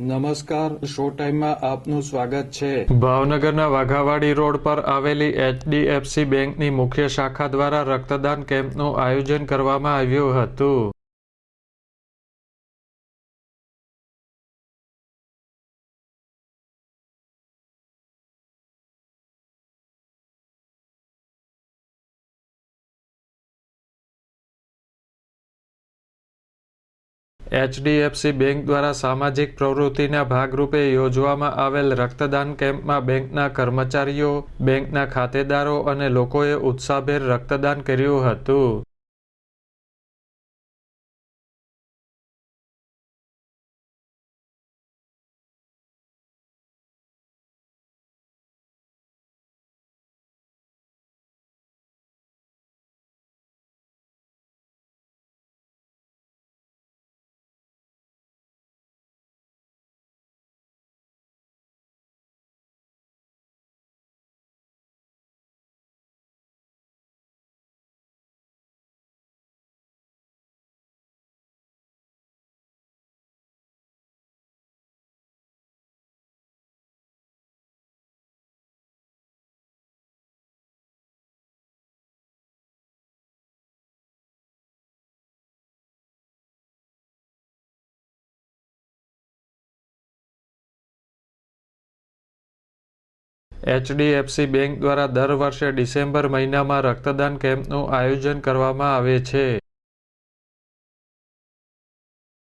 નમસ્કાર, શો ટાઈમમાં આપનું સ્વાગત છે. ભાવનગરના વાઘાવાડી રોડ પર આવેલી એચડીએફસી બેંકની મુખ્ય શાખા દ્વારા રક્તદાન કેમ્પનું આયોજન કરવામાં આવ્યું હતું. એચડીએફસી બેંક દ્વારા સામાજિક પ્રવૃત્તિના ભાગરૂપે યોજવામાં આવેલ રક્તદાન કેમ્પમાં બેંકના કર્મચારીઓ, બેંકના ખાતેદારો અને લોકોએ ઉત્સાહભેર રક્તદાન કર્યું હતું. એચડીએફસી બેંક દ્વારા દર વર્ષે ડિસેમ્બર મહિનામાં રક્તદાન કેમ્પનું આયોજન કરવામાં આવે છે.